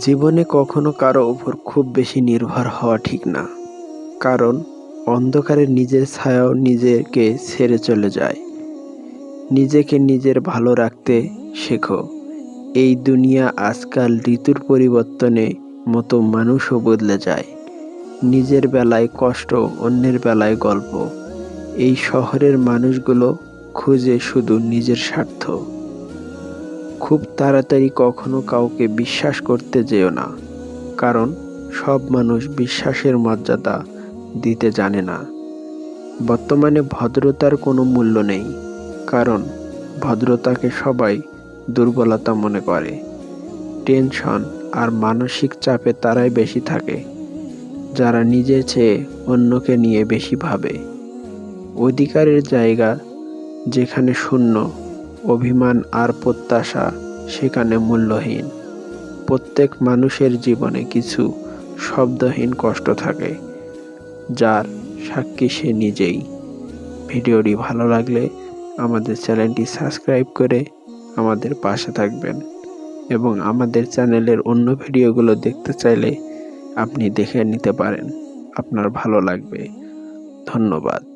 জীবনে কখনো কারও উপর খুব বেশি নির্ভর হওয়া ঠিক না। কারণ, অন্ধকারে নিজের ছায়াও নিজেকে ছেড়ে চলে যায়। নিজেকে নিজের ভালো রাখতে শেখো। এই দুনিয়া আজকাল ঋতুর পরিবর্তনে মতো মানুষও বদলে যায়। নিজের বেলায় কষ্ট, অন্যের বেলায় গল্প। এই শহরের মানুষগুলো খুঁজে শুধু নিজের স্বার্থ। খুব তাড়াতাড়ি কখনো কাউকে বিশ্বাস করতে যেও না, কারণ সব মানুষ বিশ্বাসের মর্যাদা দিতে জানে না। বর্তমানে ভদ্রতার কোনো মূল্য নেই, কারণ ভদ্রতাকে সবাই দুর্বলতা মনে করে। টেনশন আর মানসিক চাপে তারাই বেশি থাকে, যারা নিজের চেয়ে অন্যকে নিয়ে বেশি ভাবে। অধিকারের জায়গা যেখানে শূন্য অভিমান আর প্রত্যাশা সেখানে মূল্যহীন। প্রত্যেক মানুষের জীবনে কিছু শব্দহীন কষ্ট থাকে, যার সাক্ষী সে নিজেই। ভিডিওটি ভালো লাগলে আমাদের চ্যানেলটি সাবস্ক্রাইব করে আমাদের পাশে থাকবেন এবং আমাদের চ্যানেলের অন্য ভিডিওগুলো দেখতে চাইলে আপনি দেখে নিতে পারেন। আপনার ভালো লাগবে। ধন্যবাদ।